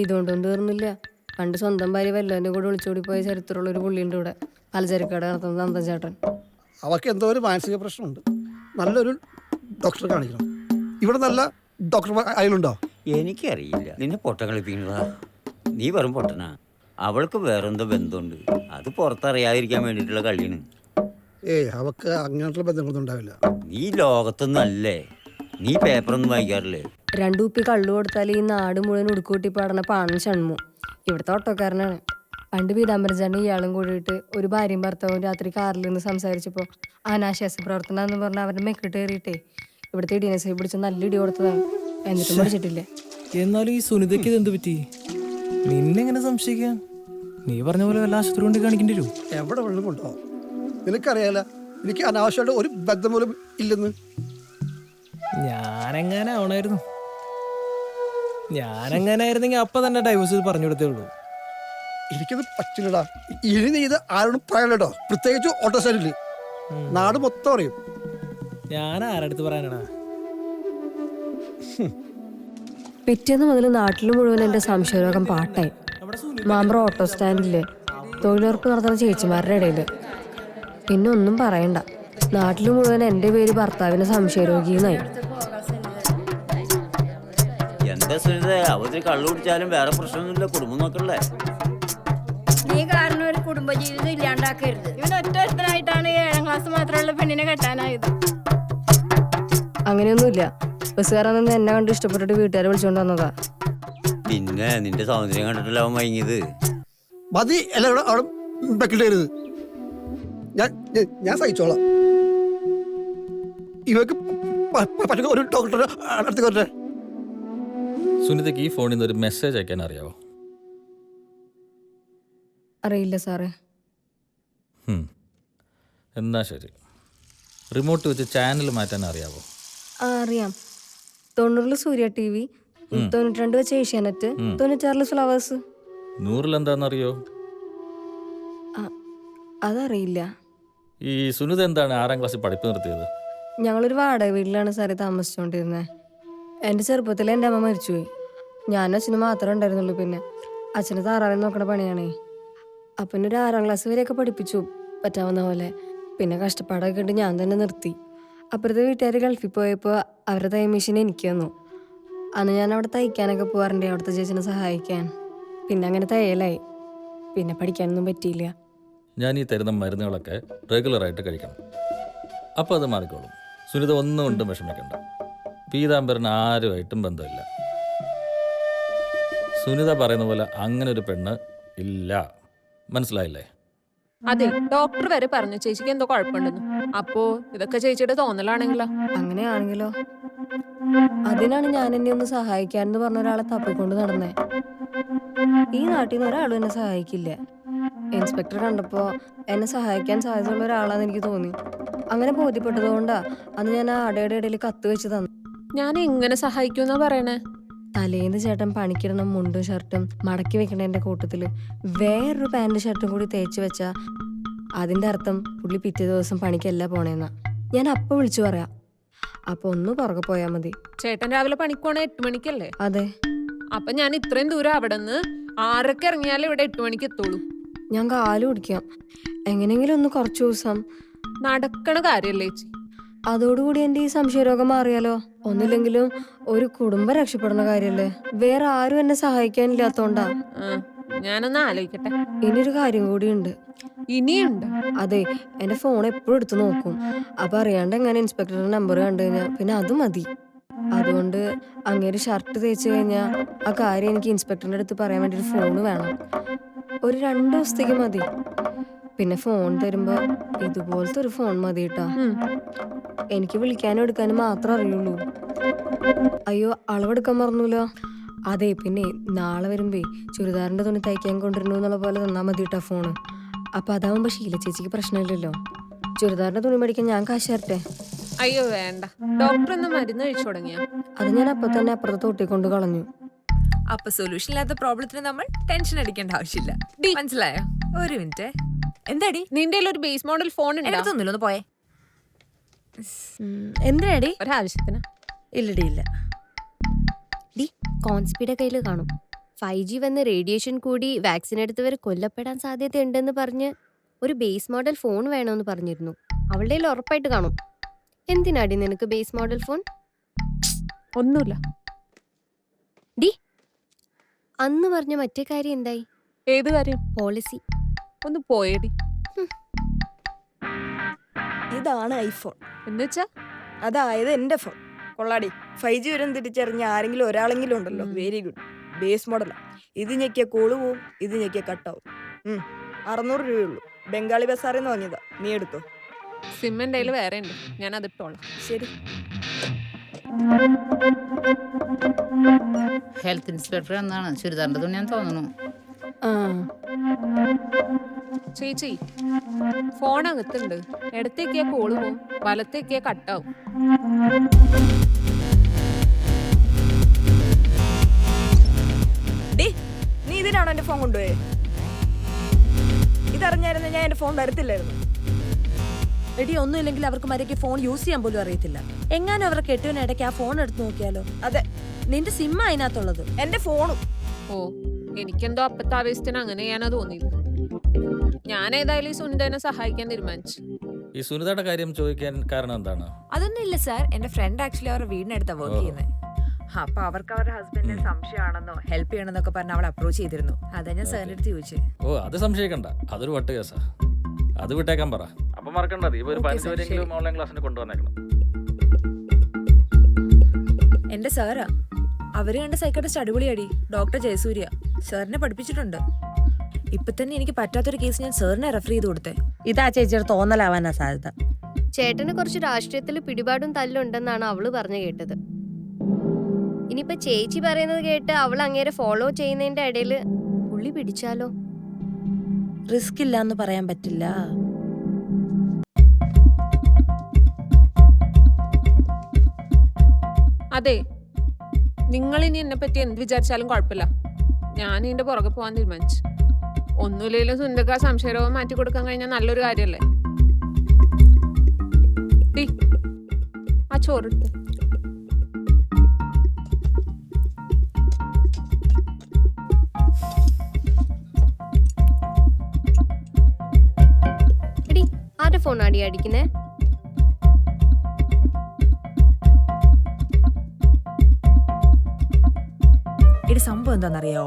ഇതുകൊണ്ടൊന്നും തീർന്നില്ല. പണ്ട് സ്വന്തം ഭാര്യ വല്ലവന്റെ കൂടെ വിളിച്ചോടി പോയ ചരിത്രമുള്ള ഒരു പുള്ളിയുണ്ട് ഇവിടെ. പലചരക്കട നടത്തുന്ന നന്ദൻ ചേട്ടൻ. എന്തോ ഒരു മാനസിക പ്രശ്നമുണ്ട്. നല്ലൊരു ഡോക്ടറെ കാണിക്കണം. ഇവിടെ നല്ല ഡോക്ടർ അയലുണ്ടോ? എനിക്കറിയില്ല. നിന്നെ പൊട്ടം കളിപ്പിക്കുന്നതാ നീ വെറും പൊട്ടനാ. അവൾക്ക് വേറെന്തോ ബന്ധമുണ്ട്. അത് പുറത്തറിയാതിരിക്കാൻ വേണ്ടിയിട്ടുള്ള കളിയാണ് ഏയ് അവക്ക് അങ്ങനെയുള്ള ബന്ധങ്ങളൊന്നും ഉണ്ടാവില്ല. നീ ലോകത്തൊന്നല്ലേ? നീ പേപ്പറൊന്നും വായിക്കാറില്ലേ? രണ്ടു കുപ്പി കള്ളു കൊടുത്താൽ ഈ നാട് മുഴുവൻ ഉടുക്കൂട്ടി പാടണ പാണൻ ഷൺമു. ഇവിടുത്തെ ഓട്ടോക്കാരനാണ്. പണ്ട് പീതാംബരം ഇയാളും കൂടിയിട്ട് ഒരു ഭാര്യയും ഭർത്താവും രാത്രി കാറിൽ നിന്ന് സംസാരിച്ചപ്പോൾ അനാശാസ പ്രവർത്തനം എന്ന് പറഞ്ഞാൽ അവരുടെ മെക്കിട്ട് കയറിയിട്ടേ ഇവിടുത്തെ ഇടിയനസൈ പിടിച്ച് നല്ല ഇടി കൊടുത്തതാണ്. എന്നിട്ടും പഠിച്ചിട്ടില്ല. എന്നാലും ഈ സുനിതയ്ക്ക് ഇത് എന്ത് പറ്റി? നിന്നെങ്ങനെ സംശയിക്കാൻ? നീ പറഞ്ഞ പോലെ വല്ല ആശുപത്രി കൊണ്ട് കാണിക്കേണ്ടി വരും. എവിടെ വെള്ളം കൊണ്ടോ നിനക്കറിയാല എനിക്ക് അനാവശ്യമായിട്ട് ഒരു ബന്ധം പോലും ഇല്ലെന്ന്. ഞാനെങ്ങനെ ആവണായിരുന്നു ഞാനെങ്ങനെ ആയിരുന്നെങ്കിൽ അപ്പൊ തന്നെ ഡൈവേഴ്സ് പറഞ്ഞു കൊടുത്തേ ഉള്ളൂ. എനിക്കത് പറ്റില്ലടാ. ഇനി നീ ഇത് ആരോടും പറയലട്ടോ പ്രത്യേകിച്ച് ഓട്ടോ സൈഡിൽ നാട് മൊത്തം അറിയും. ഞാൻ ആരടുത്ത് പറയാനാടാ? പിറ്റേന്ന് മുതൽ നാട്ടിൽ മുഴുവൻ എന്റെ സംശയരോഗം പാട്ടായി. മാമ്പ്ര ഓട്ടോ സ്റ്റാൻഡിൽ തൊഴിലുറപ്പ് നടത്തുന്ന ചേച്ചിമാരുടെ ഇടയിൽ പിന്നെ ഒന്നും പറയണ്ട. നാട്ടിൽ മുഴുവൻ എന്റെ പേര് ഭർത്താവിന് സംശയരോഗിന്നായി എന്താ സുനിത അവധി കള്ളു കുടിച്ചാലും വേറെ പ്രശ്നമൊന്നുമില്ല കുടുംബം നോക്കണ്ടേ? നീ കാരണം ഒരു കുടുംബജീവിതം ഇല്ലാണ്ടാക്കരുത്. ഇവൻ ഒറ്റ ഒരുത്തനായിട്ടാണ് ഈ ഏഴാം ക്ലാസ് മാത്രമുള്ള പെണ്ണിനെ കെട്ടാനായത്. അങ്ങനെയൊന്നുമില്ല. ബസ്സുകാരൻ എന്നെ കണ്ട് ഇഷ്ടപ്പെട്ടിട്ട് വീട്ടുകാരെ വിളിച്ചോണ്ട് വന്നതാ. പിന്നെ നിന്റെ സൗന്ദര്യം കണ്ടിട്ടല്ല അവൻ വൈകിയത് മതി എല്ലാവരും അവിടെ വെക്കിട്ടരുത് ഞാൻ ഞാൻ- ഞാൻ സഹിച്ചോളാം. ഇവക്ക് പ- പ- പറ്റുന്ന ഒരു ഡോക്ടറെ അടുത്ത് വരട്ടെ സുനിതയ്ക്ക് ഈ ഫോണിൽ നിന്ന് ഒരു മെസ്സേജ് അയക്കാൻ അറിയാവോ? അറിയില്ല സാറേ. എന്നാ ശരി. റിമോട്ട് വെച്ച് ചാനൽ മാറ്റാൻ അറിയാവോ? ആ അറിയാം. തൊണ്ണൂറിൽ സൂര്യ ടി വി തൊണ്ണൂറ്റിരണ്ട് വെച്ച് ഏഷ്യാനെറ്റ് തൊണ്ണൂറ്റാറിൽ ഫ്ലവേഴ്സ്. നൂറിൽ എന്താണെന്നറിയോ ആ, അതറിയില്ല. ഈ സുനിത എന്താണ് ആറാം ക്ലാസ്സിൽ പഠിപ്പ് നിർത്തിയത്? ഞങ്ങളൊരു വാടക വീട്ടിലാണ് സാറേ താമസിച്ചുകൊണ്ടിരുന്നത് എന്റെ ചെറുപ്പത്തിൽ എന്റെ അമ്മ മരിച്ചുപോയി. ഞാനും അച്ഛനും മാത്രമേ ഉണ്ടായിരുന്നുള്ളൂ പിന്നെ. അച്ഛന് താറാവിനെ നോക്കണ പണിയാണേ. അപ്പം ഒരു ആറാം ക്ലാസ് വരെയൊക്കെ പഠിപ്പിച്ചു. പറ്റാവുന്ന പോലെ. പിന്നെ കഷ്ടപ്പാടൊക്കെ ഉണ്ട് ഞാൻ തന്നെ നിർത്തി. അപ്പുറത്തെ വീട്ടുകാർ ഗൾഫിൽ പോയപ്പോൾ അവരുടെ തൈ മെഷീൻ എനിക്ക് തന്നു. അന്ന് ഞാൻ അവിടെ തയ്ക്കാനൊക്കെ പോകാറുണ്ട്. അവിടുത്തെ ചേച്ചിനെ സഹായിക്കാൻ. പിന്നെ അങ്ങനെ തയ്യലായി. പിന്നെ പഠിക്കാനൊന്നും പറ്റിയില്ല. ഞാൻ ഈ തരുന്ന മരുന്നുകളൊക്കെ റെഗുലറായിട്ട് കഴിക്കണം. അപ്പോൾ അത് മാറിക്കോളും. സുനിത ഒന്നും കൊണ്ടും വിഷമിക്കണ്ട. പീതാംബരന് ആരുമായിട്ടും ബന്ധമില്ല. സുനിത പറയുന്ന പോലെ അങ്ങനെ ഒരു പെണ്ണ് ഇല്ല. മനസ്സിലായില്ലേ? അതെ ഡോക്ടർ വരെ പറഞ്ഞു. ചേച്ചിക്ക് എന്തോ കുഴപ്പമുണ്ടെന്ന്. അപ്പോ ഇതൊക്കെ ചേച്ചിയുടെ തോന്നലാണെങ്കിലോ? അങ്ങനെയാണെങ്കിലോ? അതിനാണ് ഞാൻ എന്നെ ഒന്ന് സഹായിക്കാനെന്ന് പറഞ്ഞ ഒരാളെ തപ്പിക്കൊണ്ട് നടന്നേ. ഈ നാട്ടിൽ നിന്ന് ഒരാളും എന്നെ സഹായിക്കില്ല. ഇൻസ്പെക്ടർ കണ്ടപ്പോ എന്നെ സഹായിക്കാൻ സാധ്യതയുള്ള ഒരാളാന്ന് എനിക്ക് തോന്നി. അങ്ങനെ ബോധ്യപ്പെട്ടതുകൊണ്ടാ അന്ന് ഞാൻ ആ അടയുടെ ഇടയിൽ കത്ത് വെച്ച് തന്നു ഞാൻ എങ്ങനെ സഹായിക്കുമെന്നാ പറയണേ? തലേന്ന് ചേട്ടൻ പണിക്കിടണം മുണ്ടും ഷർട്ടും മടക്കി വെക്കണേന്റെ കൂട്ടത്തിൽ. വേറൊരു പാന്റ് ഷർട്ടും കൂടി തേച്ച് വെച്ചാ അതിന്റെ അർത്ഥം പുള്ളി പിറ്റേ ദിവസം പണിക്കല്ല പോണേന്നാ. ഞാൻ അപ്പൊ വിളിച്ചു പറയാം. അപ്പൊ ഒന്ന് പുറകെ പോയാ മതി. ചേട്ടൻ രാവിലെ പണിക്കോണേ എട്ട് മണിക്കല്ലേ? അതെ. അപ്പൊ ഞാൻ ഇത്രയും ദൂരം അവിടെ നിന്ന് ആറൊക്കെ ഇറങ്ങിയാലേ ഇവിടെ എട്ട് മണിക്ക് എത്തുള്ളൂ. ഞാൻ കാലു കുടിക്കാം. എങ്ങനെയെങ്കിലും ഒന്ന് കുറച്ചു ദിവസം. നടക്കണ കാര്യല്ലേ ചേച്ചി? അതോടുകൂടി എന്റെ ഈ സംശയരോഗം മാറിയാലോ? ഒന്നില്ലെങ്കിലും ഒരു കുടുംബം രക്ഷപ്പെടുന്ന കാര്യല്ലേ? വേറെ ആരും എന്നെ സഹായിക്കാനില്ലാത്തോണ്ടാ. ഞാനൊന്ന് ആലോചിക്കട്ടെ. ഇനിയൊരു കാര്യം ഉണ്ട് ഇനിയുണ്ട്? അതെ എന്റെ ഫോൺ എപ്പോഴും എടുത്തു നോക്കും. അപ്പൊ അറിയാണ്ട് എങ്ങനെ ഇൻസ്പെക്ടറുടെ നമ്പർ കണ്ടു കഴിഞ്ഞാ പിന്നെ അത് മതി. അതുകൊണ്ട് അങ്ങേര് ഷർട്ട് തേച്ച് കഴിഞ്ഞാ ആ കാര്യം എനിക്ക് ഇൻസ്പെക്ടറിന്റെ അടുത്ത് പറയാൻ വേണ്ടി ഒരു ഫോൺ വേണം. ഒരു രണ്ട് ദിവസത്തേക്ക് മതി. പിന്നെ ഫോൺ തരുമ്പോ ഇതുപോലത്തെ ഒരു ഫോൺ മതി കേട്ടാ എനിക്ക് വിളിക്കാനും എടുക്കാനും മാത്രം അറിയുള്ളൂ. അയ്യോ അളവെടുക്കാൻ മറന്നൂലോ. അതെ പിന്നെ നാളെ വരുമ്പേ ചുരിദാറിന്റെ തുണി തയ്ക്കാൻ കൊണ്ടിരുന്നു എന്നുള്ള പോലെ തന്നാ മതി കേട്ടാ ഫോണ് അപ്പൊ അതാവുമ്പോ ശീല ചേച്ചിക്ക് പ്രശ്നമില്ലല്ലോ. ചുരിദാറിന്റെ തുണി മേടിക്കാൻ ഞാൻ കാശ് തരട്ടെ? അയ്യോ വേണ്ട. ഡോക്ടർ ഒന്ന് മരുന്ന് കഴിച്ചു തുടങ്ങിയ? അത് ഞാൻ അപ്പൊ തന്നെ അപ്പുറത്ത് തൊട്ടിക്കൊണ്ട് കളഞ്ഞു. അപ്പൊ സൊല്യൂഷൻ ഇല്ലാത്ത പ്രോബ്ലത്തിന് നമ്മൾ ടെൻഷൻ അടിക്കേണ്ട ആവശ്യമില്ല. മനസ്സിലായോ? ഒരു മിനിറ്റ് എന്താടി? നിന്റെ കയ്യിൽ ഒരു ബേസ് മോഡൽ ഫോൺ ഉണ്ടോ? എടുത്തൊന്നുമില്ല ഒന്ന് പോയേ. എന്തിനാടി? ഒരാവശ്യത്തിന്. ഇല്ലടി ഇല്ല. ഡി കോൺസ്പീയുടെ കയ്യിൽ കാണും. ഫൈവ് ജി വന്ന് റേഡിയേഷൻ കൂടി വാക്സിൻ എടുത്തവർ കൊല്ലപ്പെടാൻ സാധ്യതയുണ്ടെന്ന് പറഞ്ഞ് ഒരു ബേസ് മോഡൽ ഫോൺ വേണമെന്ന് പറഞ്ഞിരുന്നു. അവളുടെ കയ്യിൽ ഉറപ്പായിട്ട് കാണും. എന്തിനാടി നിനക്ക് ബേസ് മോഡൽ ഫോൺ ഒന്നുമില്ല. അന്ന് പറഞ്ഞ മറ്റേ കാര്യം എന്തായി? ഏത് കാര്യം? പോളിസി ഒന്ന് പോയേടി. ഇതാണ് ഐഫോൺ. എന്നുവെച്ചാ? അതായത് എന്റെ ഫോൺ. കൊള്ളാടി. ഫൈവ് ജി വരും തിരിച്ചറിഞ്ഞ ആരെങ്കിലും ഒരാളെങ്കിലും ഉണ്ടല്ലോ. വെരി ഗുഡ് ബേസ് മോഡലാ ഇത് ഞെക്കിയ കോൾ പോവും ഇത് ഞെക്കിയ കട്ടാവും ആവും. അറുന്നൂറ് രൂപയുള്ളൂ. ബംഗാളി ബസാറിൽ നിന്ന് വാങ്ങിയതാ നീ എടുത്തോ? സിം എന്റെ കയ്യിൽ വേറെ ഉണ്ട്. ഞാൻ അത് ഇട്ടോളാം. ശരി. ഹെൽത്ത് ഇൻസ്പെക്ടർ എന്നാണ്. ചുരിദാറിന്റെ ഞാൻ തോന്നുന്നു. ചേച്ചി ഫോൺ അകത്തുണ്ട്. ഇടത്തേക്കേ കോൾ പോവും. വലത്തേക്കേ കട്ടാവും. നീ ഇതിനാണോ എന്റെ ഫോൺ കൊണ്ടുപോയേ? ഇതറിഞ്ഞായിരുന്നു ഞാൻ എന്റെ ഫോൺ വരത്തില്ലായിരുന്നു എടി ഒന്നുമില്ലെങ്കിൽ അവർക്ക് മര്യാദയ്ക്ക് ഫോൺ യൂസ് ചെയ്യാൻ പോലും അറിയത്തില്ല. എങ്ങാനും അവരുടെ കെട്ടുവിനിടയ്ക്ക് ആ ഫോൺ എടുത്ത് നോക്കിയാലോ? അതെ. നിന്റെ സിമ്മ അതിനകത്തുള്ളത്. എന്റെ ഫോണും ഓ എനിക്കെന്തോ അപ്പത്തെ ആവേശത്തിന് അങ്ങനെ ചെയ്യാനാ തോന്നിയത്. ഞാൻ ഏതായാലും ഈ സുനിതനെ സഹായിക്കാൻ തീരുമാനിച്ചു. ഈ സുനിതയുടെ കാര്യം ചോദിക്കാൻ കാരണം എന്താണ്? അതൊന്നും ഇല്ല സാർ. എന്റെ ഫ്രണ്ട് ആക്ച്വലി അവരുടെ വീടിനടുത്താ വർക്ക്. ചെയ്യുന്നത് അപ്പൊ അവർക്ക് അവരുടെ ഹസ്ബൻഡിന് സംശയമാണെന്നോ ഹെൽപ്പ് ചെയ്യണമെന്നൊക്കെ പറഞ്ഞ് അവൾ അപ്രോച്ച് ചെയ്തിരുന്നു. അതാ ഞാൻ സാറിന്റെ അടുത്ത് ചോദിച്ചത് ഓ അത് സംശയിക്കണ്ട. അതൊരു വട്ട് കേസാ. അത് വിട്ടേക്കാൻ പറ. അപ്പൊ മറക്കണ്ട ഇപ്പൊ ഒരു പതിനഞ്ച് പേരെങ്കിലും. ഓൺലൈൻ ക്ലാസ്സിന് കൊണ്ടുവന്നേക്കണം. എന്റെ സാറാ അവർ കണ്ട സൈക്കാട്ടിസ്റ്റ് അടിപൊളിയാടി ഡോക്ടർ ജയസൂര്യ. സാറിനെ പഠിപ്പിച്ചിട്ടുണ്ട്. ഇപ്പൊ തന്നെ എനിക്ക് പറ്റാത്തൊരു കേസ് ഞാൻ സാറിനെ റെഫർ ചെയ്ത് കൊടുത്തേ. ഇതാ ചേച്ചിയുടെ തോന്നലാവാനാ സാധ്യത. ചേട്ടന് കുറച്ച് രാഷ്ട്രീയത്തിൽ പിടിപാടും തല്ലുണ്ടെന്നാണ് അവൾ പറഞ്ഞു കേട്ടത്. ഇനിയിപ്പൊ ചേച്ചി പറയുന്നത് കേട്ട് അവൾ അങ്ങേരെ ഫോളോ ചെയ്യുന്നതിന്റെ ഇടയിൽ പുള്ളി പിടിച്ചാലോ? റിസ്ക് ഇല്ല എന്ന് പറയാൻ പറ്റില്ല. അതെ നിങ്ങൾ ഇനി എന്നെ പറ്റി എന്ത് വിചാരിച്ചാലും കുഴപ്പമില്ല. ഞാൻ ഇതിന്റെ പുറകെ പോകാൻ തീരുമാനിച്ചു. ഒന്നുമില്ലെങ്കിലും സുന്ദക്ക സംശയരോഗം മാറ്റി കൊടുക്കാൻ കഴിഞ്ഞാൽ നല്ലൊരു കാര്യമല്ലേ? ആ ചോറെടുത്ത് ഫോൺ അടി അടിക്കുന്നേ? എടി സംഭവം എന്താണെന്നറിയോ?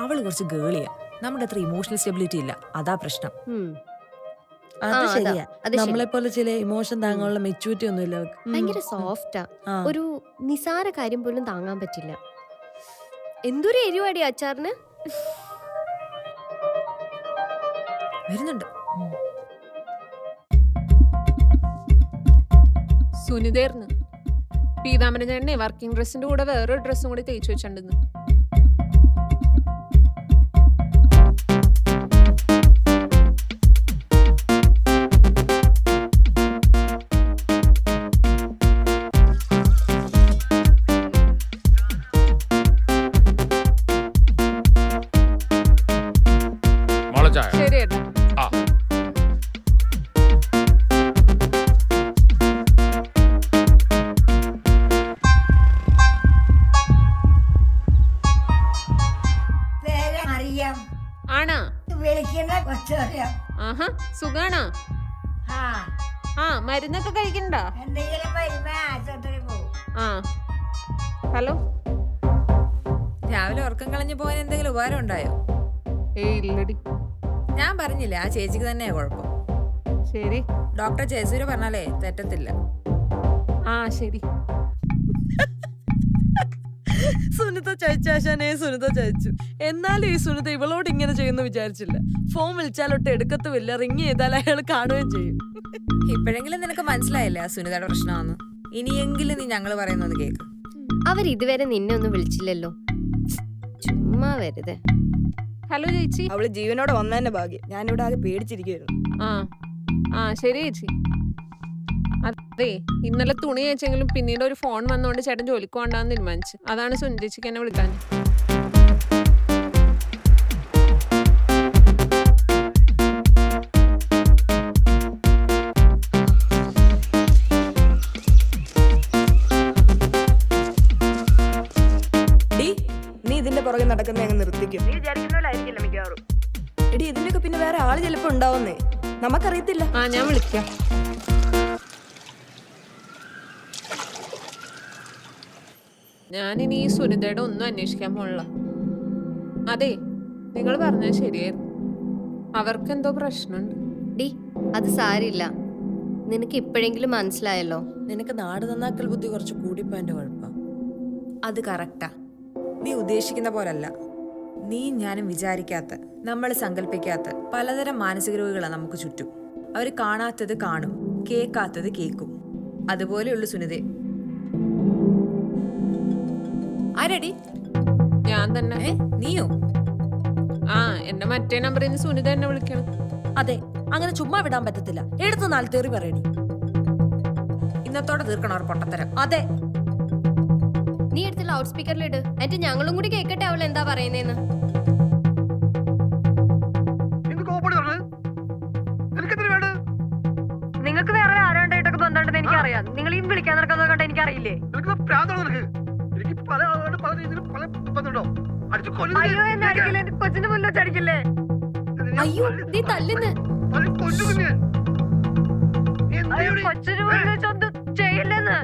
അവൾ കുറച്ച് ഗേളിയാ നമ്മുടെ അത്ര ഇമോഷണൽ സ്റ്റെബിലിറ്റി ഇല്ല. അതാ പ്രശ്നം. ഉം. അത് ആ, അതാ. ശരിയാ. അത് ശരി. നമ്മളെ പോലെ ചില ഇമോഷൻ താങ്ങാനുള്ള മെച്യൂരിറ്റി ഒന്നും ഇല്ല അവർക്ക് ഭയങ്കര സോഫ്റ്റാ ആ. ഒരു നിസാര കാര്യം പോലും താങ്ങാൻ പറ്റില്ല. എന്തൊരു എരിവാടി അച്ചാറിന്? വരുന്നുണ്ട്. സുനിതേർന്ന്. പീതാമരൻ ചേട്ടനെ വർക്കിംഗ് ഡ്രസ്സിന്റെ കൂടെ വേറൊരു ഡ്രസ്സും കൂടി തേച്ച് വെച്ചിട്ടുണ്ടെന്ന് ആഹാ സുഖാണോ? ആ. മരുന്നൊക്കെ കഴിക്കണ്ടോ? ആ. ഹലോ? രാവിലെ ഉറക്കം കളഞ്ഞു പോകാൻ എന്തെങ്കിലും ഉപകാരം ഉണ്ടായോ? ഏയ് ഇല്ലടി. ഞാൻ പറഞ്ഞില്ല ആ ചേച്ചിക്ക് തന്നെയാ കുഴപ്പം. ശരി. ഡോക്ടർ ജയസൂര്യ പറഞ്ഞാലേ തെറ്റത്തില്ല. ആ ശരി. സുനിത ചതിച്ചാശാനെ സുനിത ചോദിച്ചു എന്നാലും ഈ സുനിത ഇവളോട് ഇങ്ങനെ ചെയ്യുന്നു വിചാരിച്ചില്ല. ഫോൺ വിളിച്ചാലൊട്ട് എടുക്കത്തുമില്ല. റിങ് ചെയ്താൽ അയാൾ കാണുകയും ചെയ്യും. ഇപ്പോഴെങ്കിലും നിനക്ക് മനസ്സിലായില്ലേ ആ സുനിതയുടെ പ്രശ്നമാണെന്ന്? ഇനിയെങ്കിലും നീ ഞങ്ങൾ പറയുന്നത് കേക്ക്. അവർ ഇതുവരെ നിന്നെ ഒന്നും വിളിച്ചില്ലല്ലോ. ചുമ്മാ വെറുതെ. ഹലോ ചേച്ചി. അവൾ ജീവനോടെ വന്നതന്നെ ഭാഗ്യം. ഞാനിവിടെ ആകെ പേടിച്ചിരിക്കുന്നു ആ. ആ ശരി ചേച്ചി. അതെ ഇന്നലെ തുണി അയച്ചെങ്കിലും പിന്നീട് ഒരു ഫോൺ വന്നുകൊണ്ട് ചേട്ടൻ ജോലിക്ക് പോകണ്ടെന്ന് തീരുമാനിച്ചു. അതാണ് സുനിതേച്ചിക്ക് എന്നെ വിളിക്കാൻ ഡി നീ ഇതിന്റെ പുറകെ നടക്കുന്ന അങ്ങ് നിർത്ത് നീ വിചാരിക്കുന്ന പോലെ ആയിരിക്കില്ല മിക്കവാറും. എടി ഇതിനൊക്കെ പിന്നെ വേറെ ആൾ ചിലപ്പോ ഉണ്ടാവുന്നേ. നമുക്കറിയത്തില്ല. ആ ഞാൻ വിളിക്കാം. ഞാനിനി ഈ സുനിതയുടെ ഒന്നും അന്വേഷിക്കാൻ പോണില്ല. അതെ നിങ്ങൾ പറഞ്ഞത് ശരിയായിരുന്നു. അവർക്കെന്തോ പ്രശ്നമുണ്ട്. ഡി അത് സാരില്ല നിനക്ക് ഇപ്പോഴെങ്കിലും മനസ്സിലായല്ലോ. നിനക്ക് നാട് നന്നാക്കൽ ബുദ്ധി കുറച്ച് കൂടിപ്പോയതിന്റെ കുഴപ്പം അത് കറക്റ്റാ. നീ ഉദ്ദേശിക്കുന്ന പോലല്ല. നീ ഞാനും വിചാരിക്കാത്ത നമ്മൾ സങ്കല്പിക്കാത്ത പലതരം മാനസിക രോഗികളാണ് നമുക്ക് ചുറ്റും. അവർ കാണാത്തത് കാണും കേൾക്കാത്തത് കേൾക്കും. അതുപോലെയുള്ള സുനിതേ. ആരടി? ഞാൻ തന്നെ. നീയോ? ആ എന്റെ മറ്റേ നമ്പറിൽ നിന്ന് സുനിത എന്നെ വിളിക്കണം. അതെ അങ്ങനെ ചുമ്മാ വിടാൻ പറ്റത്തില്ല. എടുത്ത് നാല് തെറി പറയടി. ഇന്നത്തോടെ തീർക്കണം അവർ പൊട്ടത്തരം. അതെ. നീ എടുത്ത് ലൗഡ് സ്പീക്കറിലിട് എന്നിട്ട് ഞങ്ങളും കൂടി കേൾക്കട്ടെ അവൾ എന്താ പറയുന്നേന്ന്. നിങ്ങൾക്ക് വേറെ ആരാണ്ടായിട്ടൊക്കെ ബന്ധമുണ്ടെന്ന് എനിക്കറിയാം. നിങ്ങൾ ഈ വിളിക്കാൻ നടക്കുന്നത് കണ്ട് എനിക്കറിയില്ലേ? എനിക്ക് പല അയ്യോ എന്നെ അടിക്കില്ലേ? എന്റെ കൊച്ചിന്റെ മുന്നിൽ വെച്ച് അടിക്കില്ലേ? അയ്യോ നീ തല്ലുന്ന്. അയ്യോ കൊച്ചിന് മുന്നിൽ വെച്ച് ഒന്നും ചെയ്യില്ലെന്ന്.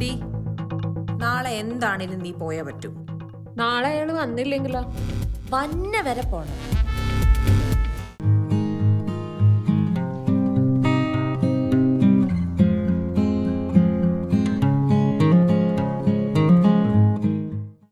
ഡി നാളെ എന്താണേലും നീ പോയാ പറ്റൂ? നാളെ അയാൾ വന്നില്ലെങ്കിലോ? വന്നെ വരെ പോണം.